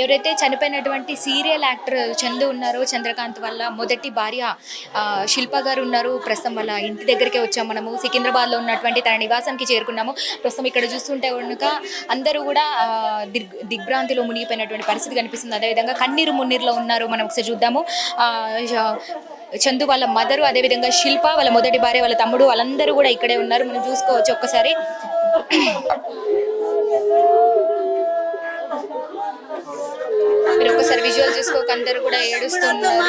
ఎవరైతే చనిపోయినటువంటి serial actor Chandu ఉన్నారో చంద్రకాంత్ వల్ల మొదటి భార్య శిల్ప గారు ఉన్నారు. ప్రస్తుతం వాళ్ళ ఇంటి దగ్గరికే వచ్చాము మనము. సికింద్రాబాద్లో ఉన్నటువంటి తన నివాసానికి చేరుకున్నాము. ప్రస్తుతం ఇక్కడ చూస్తుంటే కనుక అందరూ కూడా దిగ్ దిగ్భ్రాంతిలో మునిగిపోయినటువంటి పరిస్థితి కనిపిస్తుంది. అదేవిధంగా కన్నీరు మున్నీరులో ఉన్నారు. మనం ఒకసారి చూద్దాము. చందు వాళ్ళ మదరు అదేవిధంగా శిల్ప వాళ్ళ మొదటి భార్య వాళ్ళ తమ్ముడు వాళ్ళందరూ కూడా ఇక్కడే ఉన్నారు. మనం చూసుకోవచ్చు ఒక్కసారి మీరు ఒక్కసారి విజువల్ చూసుకోక అందరూ కూడా ఏడుస్తున్నారు.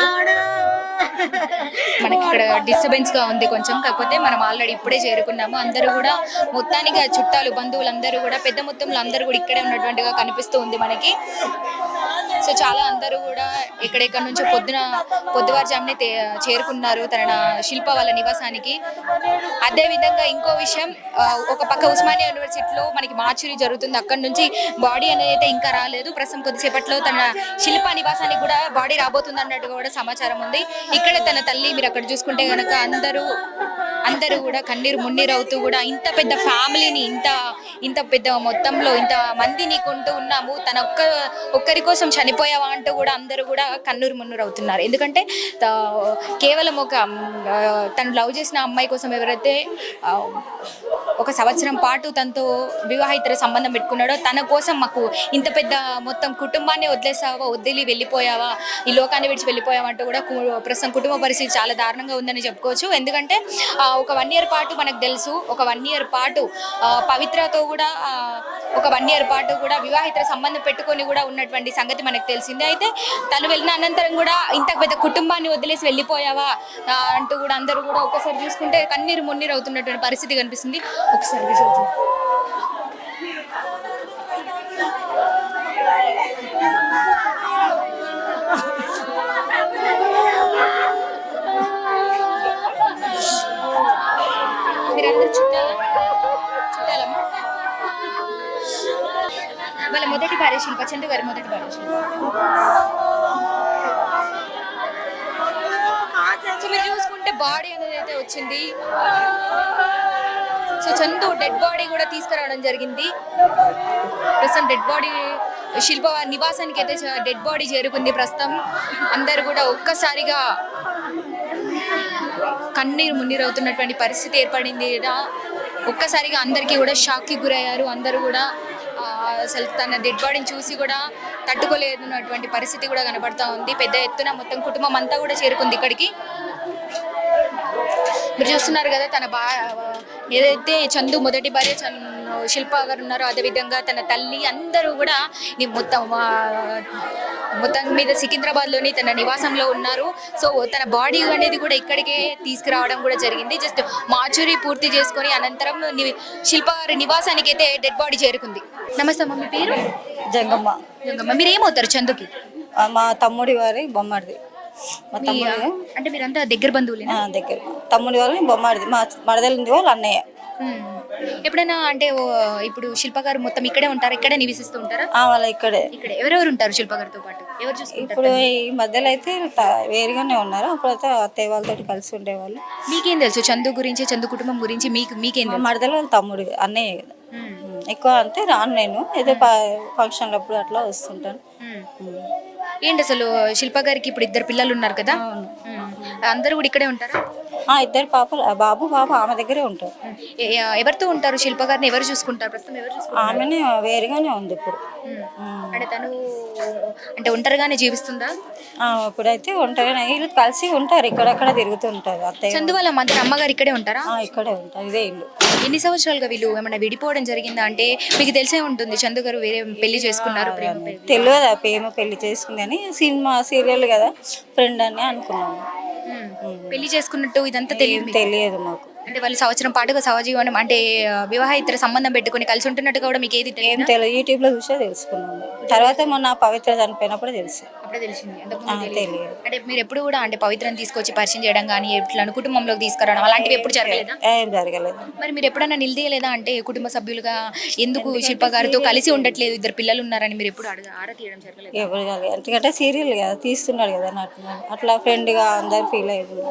మనకి ఇక్కడ డిస్టర్బెన్స్గా ఉంది కొంచెం. కాకపోతే మనం ఆల్రెడీ ఇప్పుడే చేరుకున్నాము. అందరూ కూడా మొత్తానికి చుట్టాలు బంధువులు అందరూ కూడా పెద్ద మొత్తంలో అందరూ కూడా ఇక్కడే ఉన్నటువంటిగా కనిపిస్తూ ఉంది మనకి. సో చాలా అందరూ కూడా ఎక్కడెక్కడ నుంచో పొద్దున పొద్దువారుజామునే చేరుకున్నారు తన శిల్ప వాళ్ళ నివాసానికి. అదే విధంగా ఇంకో విషయం ఒక పక్క ఉస్మానియా యూనివర్సిటీలో మనకి మార్చురీ జరుగుతుంది. అక్కడ నుంచి బాడీ అనేది అయితే ఇంకా రాలేదు. ప్రస్తుతం కొద్దిసేపట్లో తన శిల్ప నివాసానికి కూడా బాడీ రాబోతుంది అన్నట్టుగా కూడా సమాచారం ఉంది. ఇక్కడ తన తల్లి మీరు అక్కడ చూసుకుంటే గనక అందరూ అందరూ కూడా కన్నీరు మున్నీరు అవుతూ కూడా ఇంత పెద్ద ఫ్యామిలీని ఇంత ఇంత పెద్ద మొత్తంలో ఇంత మందిని కొంటూ ఉన్నాము. తన ఒక్క ఒక్కరి కోసం చనిపోయావా అంటూ కూడా అందరూ కూడా కన్నూరు మున్నూరు అవుతున్నారు. ఎందుకంటే కేవలం ఒక తను లవ్ చేసిన అమ్మాయి కోసం ఎవరైతే ఒక సంవత్సరం పాటు తనతో వివాహితర సంబంధం పెట్టుకున్నాడో తన కోసం మాకు ఇంత పెద్ద మొత్తం కుటుంబాన్ని వదిలేసావా వదిలి వెళ్ళిపోయావా ఈ లోకాన్ని విడిచి వెళ్ళిపోయావా అంటూ కూడా ప్రస్తుతం కుటుంబ పరిస్థితి చాలా దారుణంగా ఉందని చెప్పుకోవచ్చు. ఎందుకంటే ఒక వన్ ఇయర్ పాటు మనకు తెలుసు. ఒక వన్ ఇయర్ పాటు పవిత్రతో కూడా ఒక వన్ ఇయర్ పాటు కూడా వివాహితర సంబంధం పెట్టుకొని కూడా ఉన్నటువంటి సంగతి మనకు తెలిసిందే. అయితే తను వెళ్ళిన అనంతరం కూడా ఇంత పెద్ద కుటుంబాన్ని వదిలేసి వెళ్ళిపోయావా అంటూ కూడా అందరూ కూడా ఒకసారి చూసుకుంటే కన్నీరు మున్నీరు అవుతున్నటువంటి పరిస్థితి కనిపిస్తుంది. ఒకసారి visual చూ- మీరందరూ చుట్టాలా చుట్టాలమ్మా వాళ్ళ మొదటి భార్య శిల్ప చందు గారి మొదటి భార్య శిల్ప. సో మీరు చూసుకుంటే బాడీ అనేది అయితే వచ్చింది. సో చందు డెడ్ బాడీ కూడా తీసుకురావడం జరిగింది. ప్రస్తుతం డెడ్ బాడీ శిల్ప నివాసానికి అయితే డెడ్ బాడీ చేరుకుంది ప్రస్తుతం. అందరు కూడా ఒక్కసారిగా కన్నీరు మున్నీరవుతున్నటువంటి పరిస్థితి ఏర్పడింది. ఒక్కసారిగా అందరికీ కూడా షాక్కి గురయ్యారు. అందరూ కూడా అసలు తన డెడ్ బాడీని చూసి కూడా తట్టుకోలేదున్నటువంటి పరిస్థితి కూడా కనబడతా ఉంది. పెద్ద ఎత్తున మొత్తం కుటుంబం అంతా కూడా చేరుకుంది ఇక్కడికి. మీరు చూస్తున్నారు కదా తన బా ఏదైతే చందు మొదటి భార్య చందు శిల్ప గారు ఉన్నారో అదేవిధంగా తన తల్లి అందరూ కూడా మొత్తం మొత్తం మీద సికింద్రాబాద్లోని తన నివాసంలో ఉన్నారు. సో తన బాడీ అనేది కూడా ఇక్కడికే తీసుకురావడం కూడా జరిగింది. జస్ట్ మార్చురీ పూర్తి చేసుకొని అనంతరం శిల్ప గారి నివాసానికి అయితే డెడ్ బాడీ చేరుకుంది. నమస్తే అమ్మ మీ పేరు? జంగమ్మ. గంగమ్మ. మీరు ఏమవుతారు చందుకి మా తమ్ముడి వారి బొమ్మడిది. మా మీ, తమ్ముడు అంటే మీరంతా దగ్గర బంధువులేనా? దగ్గర. తమ్ముడి వాళ్ళని బొమ్మడిది. మా మరదలింది వాళ్ళ అన్నయ్య. ఎప్పుడైనా అంటే ఓ, ఇప్పుడు శిల్ప గారు మొత్తం ఇక్కడే ఉంటారా? ఇక్కడే నివసిస్తూ ఉంటారా? ఆ, వాళ్ళ ఇక్కడే. ఇక్కడ. ఎవరెవరు ఉంటారు శిల్ప గారితో పాటు? ఎవరు చూసుకుంటారు ఇప్పుడు ఈ మధ్యలో అయితే త- వేరుగానే ఉన్నారు. అప్పుడైతే అత్తయ్య వాళ్ళతో కలిసి ఉండేవాళ్ళు. మీకేం తెలుసు? చందు గురించి చందు కుటుంబం గురించి మీకు మీకేం మా తెలుసు? మరదలు వాళ్ళ తమ్ముడు అన్నయ్య కదా. మ్మ్. ఉమ్, ఎక్కువ అంటే రాను నేను. ఏదో ఫంక్షన్లు అప్పుడు అట్లా వస్తుంటాను. మ్మ్. ఉమ్. ఏంటి అసలు శిల్ప గారికి ఇప్పుడు ఇద్దరు పిల్లలు ఉన్నారు కదా? అవును. మ్మ్. అందరూ కూడా ఇక్కడే ఉంటారా? ఇద్దరు పాపలు ఆ బాబు పాప ఆమె దగ్గరే ఉంటారు. ఎవరితో ఉంటారు? శిల్ప గారిని ఎవరు చూసుకుంటారు? ప్రస్తుతం ఎవరు చూసుకుంటారు? ఆమెనే వేరుగానే ఉంది ఇప్పుడు. అంటే తను అంటే ఒంటరిగానే జీవిస్తుందా? ఆ, ఇప్పుడైతే ఉంటారు వీళ్ళు కలిసి ఉంటారు ఇక్కడక్కడ తిరుగుతుంటారు అత్తయ్య చందు వాళ్ళ మదర్ అమ్మగారు ఇక్కడే ఉంటారా? ఆ, ఇక్కడే ఉంటారు ఇదే ఇల్లు. ఎన్ని సంవత్సరాలుగా వీళ్ళు ఏమైనా విడిపోవడం జరిగిందా? అంటే మీకు తెలిసే ఉంటుంది చందు గారు వేరే పెళ్ళి చేసుకున్నారు ప్రేమ పెళ్ళి. తెలియదు ఆ ప్రేమ పెళ్ళి చేసుకుంది అని సినిమా సీరియల్ కదా ఫ్రెండ్ అని అనుకున్నాము. మ్మ్. పెళ్ళి చేసుకున్నట్టు ఇదంతా తెలియదు తెలియదు మాకు. అంటే వాళ్ళు సంవత్సరం పాటుగా సహజీవనం అంటే వివాహితర సంబంధం పెట్టుకొని కలిసి ఉంటున్నట్టుగా కూడా మీకు ఏది ఏం తెలియదు. తెలియదు యూట్యూబ్లో చూసే తెలుసుకున్నాము. తర్వాత మొన్న పవిత్ర చనిపోయినప్పుడు తెలుసు. అప్పుడే తెలిసింది. తెలియదు. అంటే మీరు ఎప్పుడు కూడా అంటే పవిత్రను తీసుకొచ్చి పరిచయం చేయడం కానీ ఎట్లా కుటుంబంలోకి తీసుకురావడం అలాంటివి ఎప్పుడు జరగలేదా? ఏం జరగలేదు. మరి మీరు ఎప్పుడైనా నిలదీయలేదా? అంటే కుటుంబ సభ్యులుగా ఎందుకు శిల్ప గారితో కలిసి ఉండట్లేదు? ఇద్దరు పిల్లలు ఉన్నారని మీరు ఎప్పుడు అడగ ఆరా తీయడం జరగలేదు? ఎవరు కాదు. ఎందుకంటే సీరియల్ కదా తీస్తున్నాడు కదా అట్లా ఫ్రెండ్గా అందరు ఫీల్ అయ్యారు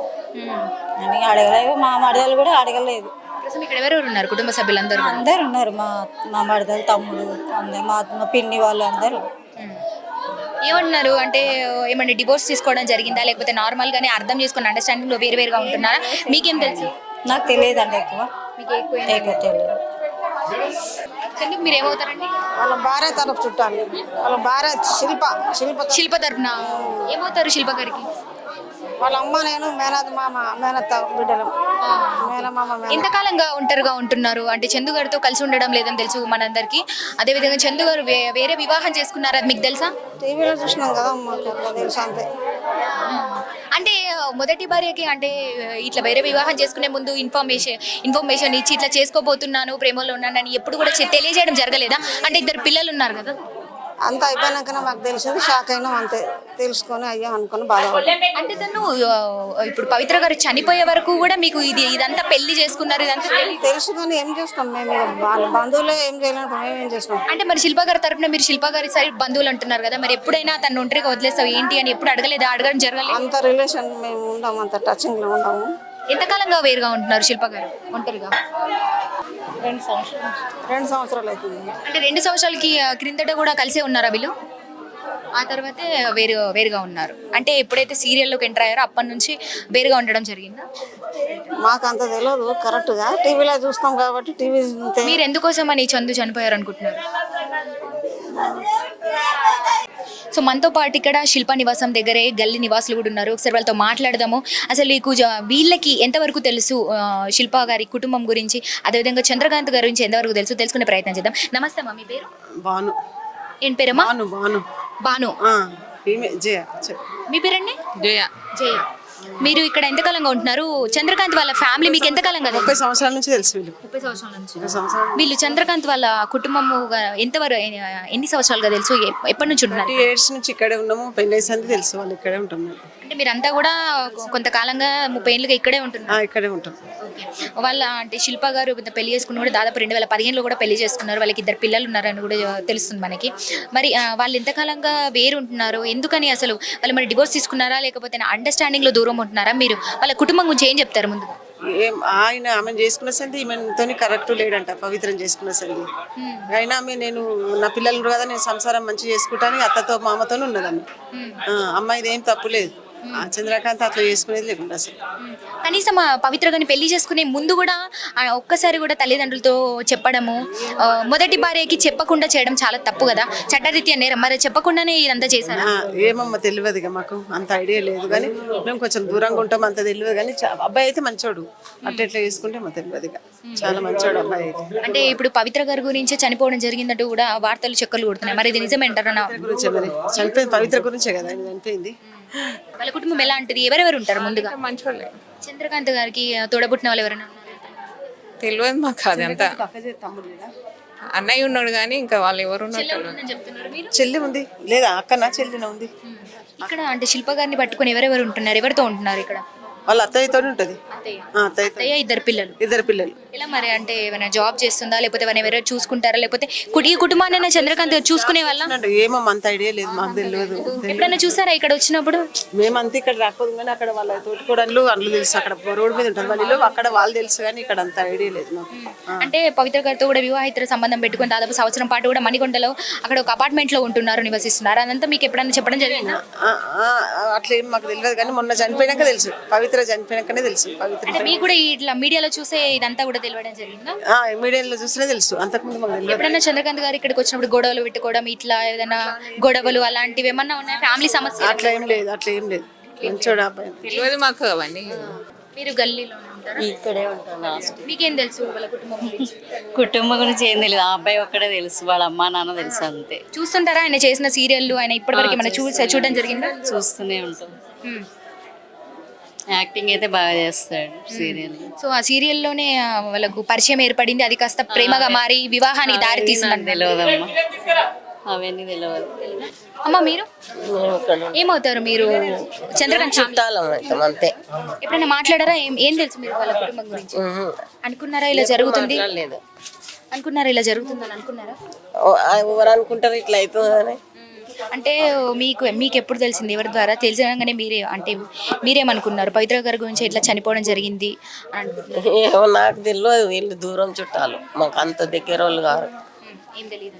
అని అడగలేదు మా మరదలు కూడా అడగలేదు. ప్రస్తుతం ఇక్కడ ఎవరెవరు ఉన్నారు? కుటుంబ సభ్యులందరూ అందరు ఉన్నారు మా మా మరదలు తమ్ముడు అందరు మా మా పిన్ని వాళ్ళు అందరూ. ఏమంటున్నారు? అంటే ఏమంటే డివోర్స్ తీసుకోవడం జరిగిందా? లేకపోతే నార్మల్ గానే అర్థం చేసుకుని అండర్స్టాండింగ్లో వేరు వేరుగా ఉంటున్నారా? మీకేం తెలుసు? నాకు తెలియదండి ఎక్కువ. మీకు ఎక్కువ ఎక్కువ తెలియదు. మీరు ఏమవుతారండి వాళ్ళ భార్య తరపు చుట్టాలు. వాళ్ళ భార్య శిల్ప శిల్ప శిల్ప తరపున? ఏమవుతారు శిల్ప గారికి? వాళ్ళ అమ్మ నేను మేనత్ మామ మేనత్త బిడ్డలు. మేనమామ మేన ఎంతకాలంగా ఒంటరిగా ఉంటున్నారు. అంటే చందు గారితో కలిసి ఉండడం లేదని తెలుసు మనందరికి. అదేవిధంగా చందు గారు వే- వేరే వివాహం చేసుకున్నారా అది మీకు తెలుసా? టీవీలో చూసినాం కదా మాకు అట్లా తెలుసు అంతే. అంటే మొదటి భార్యకి అంటే ఇట్లా వేరే వివాహం చేసుకునే ముందు ఇన్ఫర్మేషన్ ఇన్ఫర్మేషన్ ఇచ్చి ఇట్లా చేసుకోబోతున్నాను ప్రేమలో ఉన్నానని ఎప్పుడు కూడా చె- తెలియజేయడం జరగలేదా? అంటే ఇద్దరు పిల్లలు ఉన్నారు కదా. అంతా అయిపోయినాకనే మాకు తెలిసింది షాక్ అయినాం అంతే. తెలుసుకొని అయ్యాం అనుకుని బాధపడ్డాం అంటే తను ఇప్పుడు పవిత్ర గారు చనిపోయే వరకు కూడా మీకు ఇది ఇదంతా పెళ్ళి చేసుకున్నారు ఇదంతా తెలి- తెలుసు కానీ ఏం చేస్తాం మేము ఇక? వాళ్ళ బంధువులే ఏం చేయలేము మేము ఏం చేస్తాం? అంటే మరి శిల్ప గారి తరపున మీరు శిల్ప గారి సైడ్ బంధువులు అంటున్నారు కదా మరి ఎప్పుడైనా తను ఒంటరిగా వదిలేస్తావు ఏంటి అని ఎప్పుడు అడగలేదా? అడగడం జరగలేదు? అంత రిలేషన్ మేము ఉండాము అంత టచింగ్లో ఉండము. ఎంతకాలంగా వేరుగా ఉంటున్నారు శిల్ప గారు ఒంటరిగా? రెండు సంవత్సరాలు. రెండు సంవత్సరాలు అవుతుంది. అంటే రెండు సంవత్సరాలకి క్రిందట కూడా కలిసే ఉన్నారా వీళ్ళు? ఆ తర్వాతే వేరు వేరుగా ఉన్నారు. అంటే ఎప్పుడైతే సీరియల్లోకి ఎంటర్ అయ్యారో అప్పటి నుంచి వేరుగా ఉండడం జరిగిందా? మాకు అంత తెలియదు కరెక్ట్గా. టీవీలో చూస్తాం కాబట్టి టీవీ మీరు ఎందుకోసం అని చందు చనిపోయారు అనుకుంటున్నారు సో మనతో పాటు ఇక్కడ శిల్ప నివాసం దగ్గరే గల్లీ నివాసులు కూడా ఉన్నారు. ఒకసారి వాళ్ళతో మాట్లాడదాము. అసలు నీకు జ- వీళ్ళకి ఎంతవరకు తెలుసు? శిల్ప గారి కుటుంబం గురించి అదేవిధంగా చంద్రకాంత్ గారి గురించి ఎంతవరకు తెలుసు? తెలుసుకునే ప్రయత్నం చేద్దాం. నమస్తే అమ్మా మీ పేరు? బాను ఏం పేరమ్మా? బాను బాను బాను ఆ, ఈమె జయ చెప్పు. మీ పేరండి? జయ. జయ. మీరు ఇక్కడ ఎంతకాలంగా ఉంటున్నారు? చంద్రకాంత్ వాళ్ళ ఫ్యామిలీ మీకు ఎంతకాలంగా తెలుసు? ముప్పై సంవత్సరాల నుంచి తెలుసు వీళ్ళు. ముప్పై సంవత్సరాల నుంచి. ముప్పై సంవత్సరాలు వీళ్ళు చంద్రకాంత్ వాళ్ళ కుటుంబము ఎంతవరకు ఎన్ని సంవత్సరాలుగా తెలుసు? ఎ- ఎప్పటి నుంచి ఉంటున్నారు? ఇయర్స్ నుంచి ఇక్కడే ఉన్నాము. పెళ్ళి సంది తెలుసు వాళ్ళు ఇక్కడే ఉంటున్నారు. అంటే మీరంతా కూడా కొంతకాలంగా ముప్పై ఏళ్ళుగా ఇక్కడే ఉంటున్నారు. ఇక్కడే ఉంటాం. వాళ్ళ అంటే శిల్ప గారు పెళ్ళి చేసుకున్న కూడా దాదాపు రెండు వేల పదిహేనులో కూడా పెళ్ళి చేసుకున్నారు. వాళ్ళకి ఇద్దరు పిల్లలు ఉన్నారని కూడా తెలుస్తుంది మనకి. మరి వాళ్ళు ఎంతకాలంగా వేరు ఉంటున్నారు ఎందుకని అసలు? వాళ్ళు మరి డివోర్స్ తీసుకున్నారా? లేకపోతే అండర్స్టాండింగ్లో దూరం ఉంటున్నారా? మీరు వాళ్ళ కుటుంబం గురించి ఏం చెప్తారు ముందు? ఏం ఆయన ఆమె చేసుకున్న సంది ఈమెతో కరెక్ట్ లేడంట పవిత్రం చేసుకున్న సంది అయినా ఆమె నేను నా పిల్లలు కదా నేను సంసారం మంచి చేసుకుంటాను అత్తతో మామతో ఉన్నదాన్ని అమ్మాయిది ఏం తప్పు లేదు. ఆ, చంద్రకాంత్ అట్లా చేసుకునేది లేకుండా అసలు. కనీసం ఆ పవిత్ర గారిని పెళ్ళి చేసుకునే ముందు కూడా ఆ, ఒక్కసారి కూడా తల్లిదండ్రులతో చెప్పడము ఆ, మొదటి భార్యకి చెప్పకుండా చేయడం చాలా తప్పు కదా. చట్టరీత్యా నేరం. మరి చెప్పకుండానే ఇదంతా చేశారా? ఆ, ఏమమ్మా తెలియదు ఇక మాకు. అంత ఐడియా లేదు కానీ మేము కొంచెం దూరంగా ఉంటాం అంత తెలియదు కానీ చా- అబ్బాయి అయితే మంచోడు. అట్లా ఎట్లా చేసుకుంటే మాకు తెలియదు ఇక. చాలా మంచోడు అబ్బాయి అయితే. అంటే ఇప్పుడు పవిత్ర గారి గురించి చనిపోవడం జరిగిందంటూ కూడా వార్తలు చెక్కలు కొడుతున్నాయి. మరి ఇది నిజమేంటారా నా- గురించే మరి. చనిపోయింది పవిత్ర గురించే కదా ఆయన చనిపోయింది. వాళ్ళ కుటుంబం ఎలా ఉంటుంది ఎవరెవరు ఉంటారు ముందుగా? మంచోళ్ళే. చంద్రకాంత్ గారికి తోడబుట్టిన వాళ్ళు ఎవరైనా? తెలియదు మాకు అదంతా అన్నయ్య ఉన్నాడు కానీ ఇంకా వాళ్ళు ఎవరు చెల్లి ఉంది. లేదా అక్కనా చెల్లిన ఉంది? ఇక్కడ అంటే శిల్ప గారిని పట్టుకొని ఎవరెవరు ఉంటున్నారు? ఎవరితో ఉంటున్నారు ఇక్కడ? వాళ్ళ అత్తయ్యతో ఉంటది. అత్తయ్య. ఇద్దరు పిల్లలు. ఇద్దరు పిల్లలు. ఎలా మరి అంటే ఏమైనా జాబ్ చేస్తుందా? లేకపోతే ఏమైనా ఎవరైనా చూసుకుంటారా? లేకపోతే కుడి ఈ కుటుంబాన్ని చంద్రకాంత్ చూసుకునే వాళ్ళ? అంటే ఏమో అంత ఐడియా లేదు మాకు తెలియదు ఎప్పుడైనా చూసారా ఇక్కడ వచ్చినప్పుడు? మేమంతా ఇక్కడ రాకపోదు కానీ అక్కడ వాళ్ళ తోటికోడళ్ళు అందులో తెలుసు అక్కడ రోడ్డు మీద ఉంటుంది వాళ్ళు అక్కడ వాళ్ళు తెలుసు కానీ ఇక్కడ అంత ఐడియా లేదు మాకు. ఆ. అంటే పవిత్ర గారితో కూడా వివాహితర సంబంధం పెట్టుకుని దాదాపు సంవత్సరం పాటు కూడా మణికొండలో అక్కడ ఒక అపార్ట్మెంట్లో ఉంటున్నారు నివసిస్తున్నారు. అదంతా మీకు ఎప్పుడైనా చెప్పడం జరిగిందా? ఆ, ఆ, అట్లా ఏం మాకు తెలియదు కానీ మొన్న చనిపోయినాక తెలుసు. పవిత్ర చనిపోయినాకనే తెలుసు. పవిత్ర అంటే మీకు కూడా ఇట్లా మీడియాలో చూసే ఇదంతా కూడా తెలియడం జరిగిందా? ఆ, మీడియాలో చూసినా తెలుసు. అంతకుముందు మాకు తెలియదు. ఎప్పుడైనా చంద్రకాంత్ గారు ఇక్కడికి వచ్చినప్పుడు గొడవలు పెట్టుకోవడం ఇట్లా ఏదైనా గొడవలు అలాంటివి ఏమన్నా ఉన్నాయా? ఫ్యామిలీ సమస్య అట్లా ఏం లేదు అట్లా ఏం లేదు. మంచోడు అబ్బాయి. తెలియదు మాకు అవన్నీ. మీరు గల్లీలో ఉంటారా? ఇక్కడే ఉంటాను మీకేం తెలుసు వాళ్ళ కుటుంబం గురించి? కుటుంబం గురించి ఏం తెలియదు ఆ అబ్బాయి ఒక్కడే తెలుసు వాళ్ళ అమ్మా నాన్న తెలుసు అంతే. చూస్తుంటారా? ఆయన చేసిన సీరియల్ ఆయన ఇప్పటివరకు ఏమైనా చూసా చూడడం జరిగిందా? చూస్తూనే ఉంటాం. మ్మ్. యాక్టింగ్ అయితే బాగా చేస్తాడు సీరియల్. సో ఆ సీరియల్లోనే వాళ్ళకు పరిచయం ఏర్పడింది. అది కాస్త ప్రేమగా మారి వివాహానికి దారి తీసిందంట. తెలియదమ్మా అవన్నీ తెలియదు అమ్మ మీరు? ఏమవుతారు మీరు? చంద్రకాంత్ చుట్టాలం అంతే. ఎప్పుడైనా మాట్లాడారా? ఏం ఏం తెలుసు మీరు వాళ్ళ కుటుంబం గురించి? అనుకున్నారా ఇలా జరుగుతుంది? లేదు అనుకున్నారా ఇలా జరుగుతుందని అనుకున్నారా? ఎవరు అనుకుంటారు ఇట్లా అవుతుందని? అంటే మీకు మీకు ఎప్పుడు తెలిసింది? ఎవరి ద్వారా? తెలిసినాగానే మీరే అంటే మీరేమనుకున్నారు? పవిత్ర గారి గురించి ఇట్లా చనిపోవడం జరిగింది? ఏమో నాకు తెలియదు వీళ్ళు దూరం చుట్టాలు. మాకు అంత దగ్గర వాళ్ళు కాదు ఏం తెలియదు